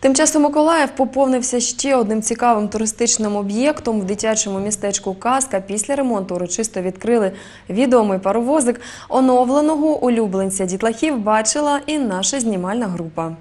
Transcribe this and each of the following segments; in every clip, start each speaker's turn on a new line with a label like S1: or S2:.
S1: Тим часом Миколаїв поповнився ще одним цікавим туристичним об'єктом в дитячому містечку Казка. Після ремонту урочисто відкрили відомий паровозик. Оновленого улюбленця дітлахів бачила і наша знімальна група.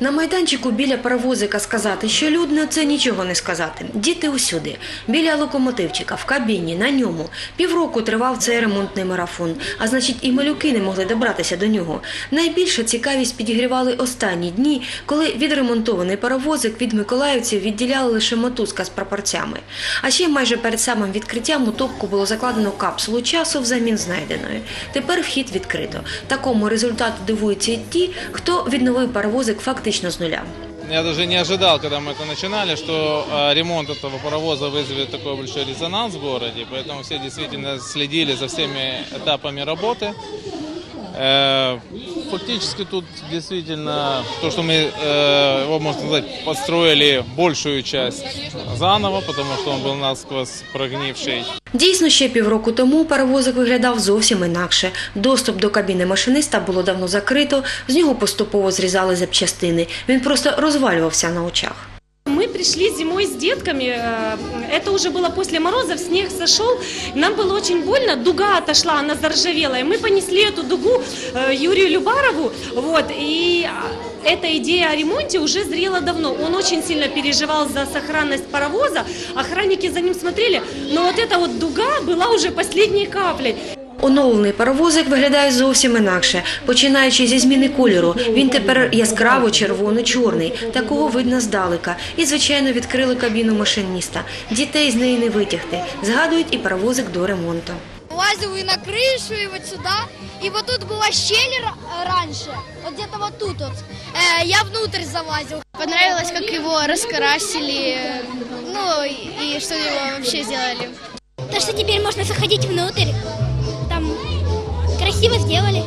S2: На майданчику біля паровозика сказати, що людно, це нічого не сказати. Діти усюди. Біля локомотивчика, в кабіні, на ньому. Півроку тривав цей ремонтний марафон, а значить і малюки не могли добратися до нього. Найбільша цікавість підігрівали останні дні, коли відремонтований паровозик від миколаївців відділяли лише мотузка з прапорцями. А ще майже перед самим відкриттям у топку було закладено капсулу часу взамін знайденої. Тепер вхід відкрито. Такому результату дивуються й ті, хто відновив паровозик фактично з нуля.
S3: Я даже не ожидал, когда мы это начинали, что э, ремонт этого паровоза вызовет такой большой резонанс в городе, поэтому все действительно следили за всеми этапами работы. Э, Фактически тут действительно то, что мы, э, его, можно сказать, построили большую часть заново, потому что он был насквозь прогнивший.
S2: Дійсно, ще півроку тому паровозик виглядав зовсім інакше. Доступ до кабіни машиниста було давно закрито, з нього поступово зрізали запчастини. Він просто розвалювався на очах.
S4: Мы пришли зимой с детками, э, это уже было после морозов, снег сошел, нам было очень больно, дуга отошла, она заржавела, и мы понесли эту дугу э, Юрию Любарову, вот, и а, эта идея о ремонте уже зрела давно, он очень сильно переживал за сохранность паровоза, охранники за ним смотрели, но вот эта вот дуга была уже последней каплей.
S2: Оновлений паровозик виглядає зовсім інакше. Починаючи зі зміни кольору, він тепер яскраво червоно-чорний. Такого видно здалека. І, звичайно, відкрили кабіну машиніста. Дітей з неї не витягти. Згадують і паровозик до ремонту.
S5: Лазил и на крышу, и вот сюда. И вот тут была щель ра- раньше, вот где-то вот тут вот. Э, я внутрь залазил. Понравилось, как его раскрасили, э, ну и, и что его вообще сделали.
S6: То, что теперь можно заходить внутрь, там красиво сделали.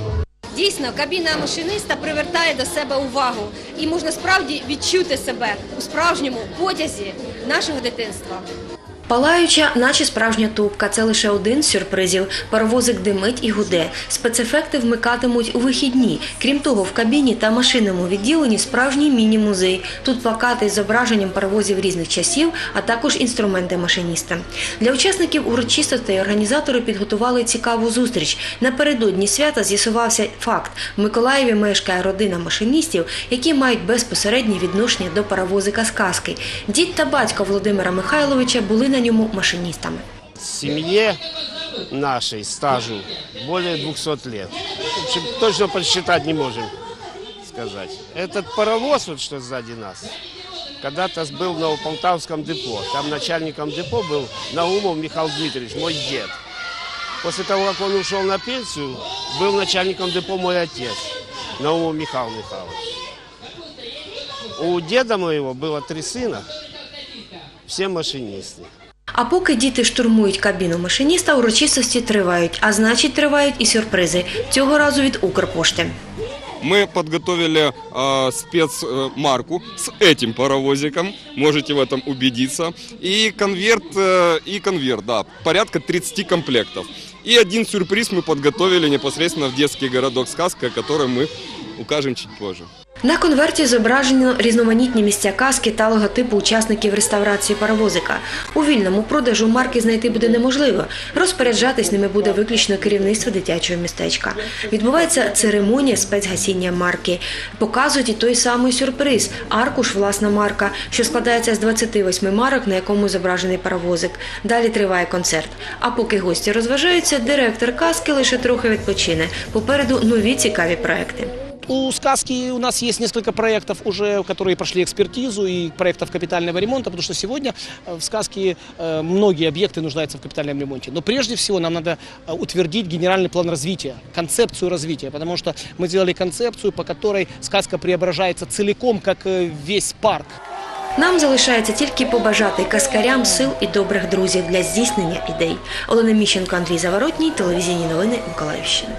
S7: Дійсно, кабіна машиниста привертає до себе увагу і можна справді відчути себе у справжньому потязі нашого дитинства.
S2: Палаюча, наче справжня тупка, це лише один з сюрпризів. Паровозик димить і гуде. Спецефекти вмикатимуть у вихідні. Крім того, в кабіні та машинному відділенні справжній міні-музей. Тут плакати з зображенням паровозів різних часів, а також інструменти машиніста. Для учасників урочистостей організатори підготували цікаву зустріч. Напередодні свята з'ясувався факт: в Миколаєві мешкає родина машиністів, які мають безпосереднє відношення до паровозика з казки. Дід та батько Володимира Михайловича були на ньому машиністами.
S8: семье нашей стажу более 200 лет. В общем, точно подсчитать не можем сказать. Этот паровоз, вот что сзади нас, когда-то был на Полтавском депо. Там начальником депо был Наумов Михаил Дмитриевич, мой дед. После того, как он ушел на пенсию, был начальником депо мой отец, Наумов Михаил Михайлович. У деда моего было три сына, все машинисты.
S2: А поки діти штурмують кабіну машиніста, урочистості тривають, а значить тривають і сюрпризи. Цього разу від Укрпошти.
S9: Мы подготовили э, спецмарку с этим паровозиком, можете в этом убедиться. И конверт, э, и конверт, да, порядка 30 комплектов. И один сюрприз мы подготовили непосредственно в детский городок «Сказка», который мы укажем чуть позже.
S2: На конверті зображено різноманітні місця казки та логотипу учасників реставрації паровозика. У вільному продажу марки знайти буде неможливо. Розпоряджатись ними буде виключно керівництво дитячого містечка. Відбувається церемонія спецгасіння марки. Показують і той самий сюрприз аркуш власна марка, що складається з 28 марок, на якому зображений паровозик. Далі триває концерт. А поки гості розважаються, директор казки лише трохи відпочине. Попереду нові цікаві проекти
S10: У сказки у нас есть несколько проектов уже, которые прошли экспертизу и проектов капитального ремонта, потому что сегодня э, в сказке э, многие объекты нуждаются в капитальном ремонте. Но прежде всего нам надо э, утвердить генеральный план развития, концепцию развития, потому что мы сделали концепцию, по которой сказка преображается целиком, как э, весь парк.
S2: Нам залишається тільки побажати каскарям сил і добрих друзів для здійснення ідей. Олена Міщенко, Андрій Заворотній, телевізійні новини Миколаївщини.